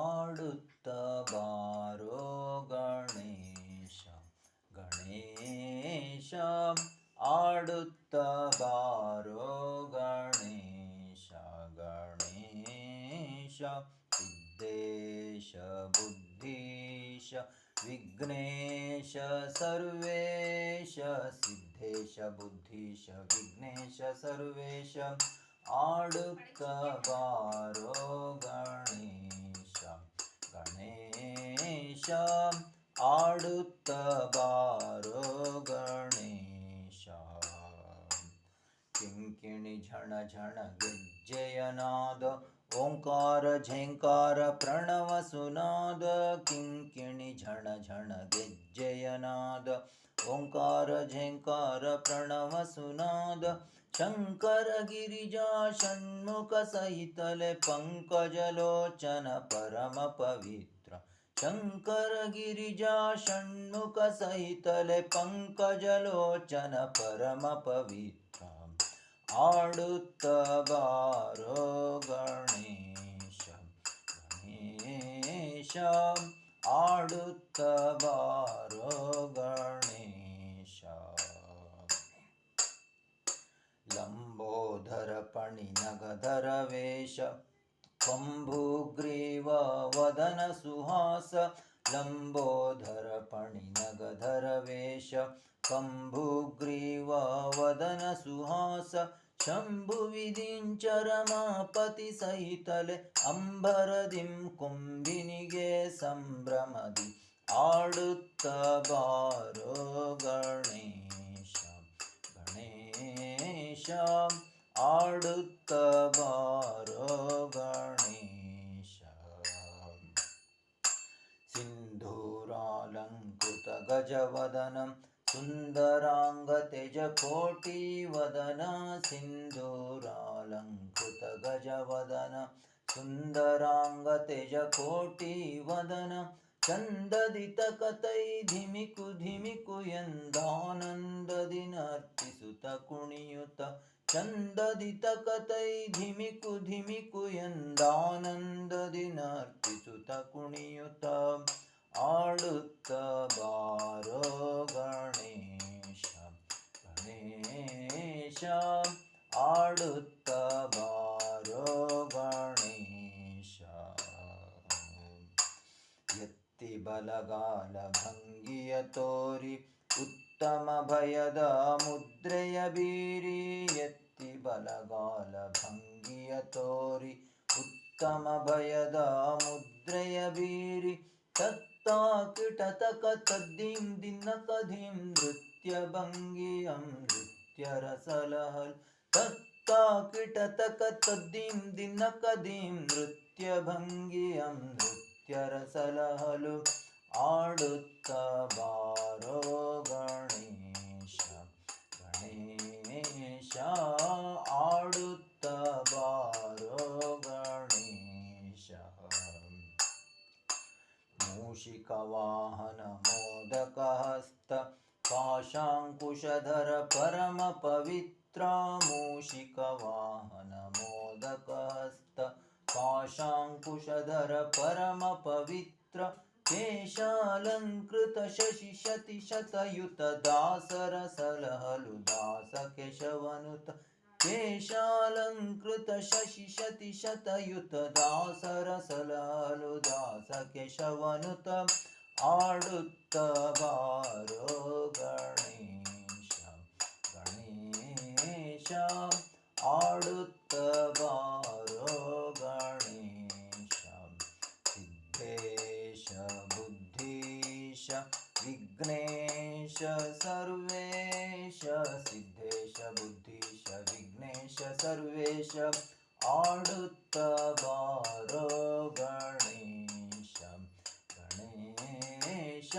ಆಡುತ್ತ ಬಾರೋ ಗಣೇಶ ಗಣೇಶ ಆಡುತ್ತ ಬಾರೋ ಗಣೇಶ ಗಣೇಶ ಸಿದ್ದೇಶ ಬುದ್ಧೀಶ ವಿಘ್ನೇಶ ಸರ್ವೇಶ ಸಿದ್ದೇಶ ಬುದ್ಧೀಶ ವಿಘ್ನೇಶ ಸರ್ವೇಶ ಆಡುತ್ತ ಬಾರೋ ಗಣೇಶ ಗಣೇಶ ಆಡುತ್ತ ಬಾರೋ ಗಣೇಶ ಕಿಂಕಿಣಿ ಝಣ ಝಣ ಗೆಜ್ಜೆಯನಾದ ಓಂಕಾರ ಝೇಂಕಾರ ಪ್ರಣವ ಸುನಾದ ಕಿಂಕಿಣಿ ಝಣ ಝಣ ಗೆಜ್ಜೆಯನಾದ ಓಂಕಾರ ಝೇಂಕಾರ ಪ್ರಣವ ಸುನಾದ ಶಂಕರ ಗಿರಿಜಾ शङ्करगिरिजा षण्डुकसैतले पङ्कजलोचनपरमपवित्रम् आडुत्त बारो गणेश गणेश आडुतबारो गणेश लम्बोधरपणिनगधरवेश कम्भुग्रीव हास लम्बोधरपणिनगधरवेश कम्भुग्रीवावदनसुहास सुहास शम्भुविधि अम्बरदिं कुम्भिनिगे सम्भ्रमदि आडुत्त बारो गणेश गणेश आडुत्त गजवदनं सुन्दराङ्गतेजकोटिवदन सिन्दूरालङ्कृतगजवदन सुन्दराङ्गतेजकोटिवदन चन्ददितकतै धिमिकु धिमिकु यन्दानन्ददिनर्तिसुत कुणियुत चन्ददितकतै ಧಿಮಿಕು ಧಿಮಿಕು ಎಂದಾನಂದದಿನರ್ತಿಸುತ ಕುಣಿಯುತ್ತ ಆಡುತ್ತ ಬಲಗಾಲ ಭಂಗಿಯ ತೋರಿ ಉತ್ತಮ ಭಯದ ಮುದ್ರೆಯ ಬೀರಿ ಎತ್ತಿ ಬಲಗಾಲ ಭಂಗಿಯ ತೋರಿ ಉತ್ತಮ ಭಯದ ಮುದ್ರೆಯ ಬೀರಿ ತತ್ತ ಕಿಟತಕ ತದ್ದೀಂ ದಿನ ಕಧಿಂ ನೃತ್ಯ ಭಂಗಿಯಂ ನೃತ್ಯ ರಸಲಹಲ್ ತತ್ತ ಕಿಟತಕ ತದ್ದೀಂ ದಿನ ಕದೀಂ ನೃತ್ಯ ಭಂಗಿಯಂ ನೃತ್ಯ ರಸಲಹಲು ಆಡುತ್ತ ಬಾರೋ ಗಣೇಶ ಗಣೇಶ ಆಡುತ್ತ ಬಾರೋ ಗಣೇಶ ಮೂಷಿಕವಾಹನ ಮೋದಕಹಸ್ತ ಪಾಶಾಂಕುಶಧರ ಪರಮ ಪವಿತ್ರ ಮೂಷಿಕವಾಹನ ಮೋದಕಹಸ್ತ ಪಾಶಾಂಕುಶಧರ ಪರಮ ಪವಿತ್ರ ಕೇಶಾಲಂಕೃತ ಶಶಿ ಶತಿ ಶತಯುತ सर्वेश सिद्धेश बुद्धिश विघ्नेश सर्वेश आडुत्तवारो गणेश गणेश।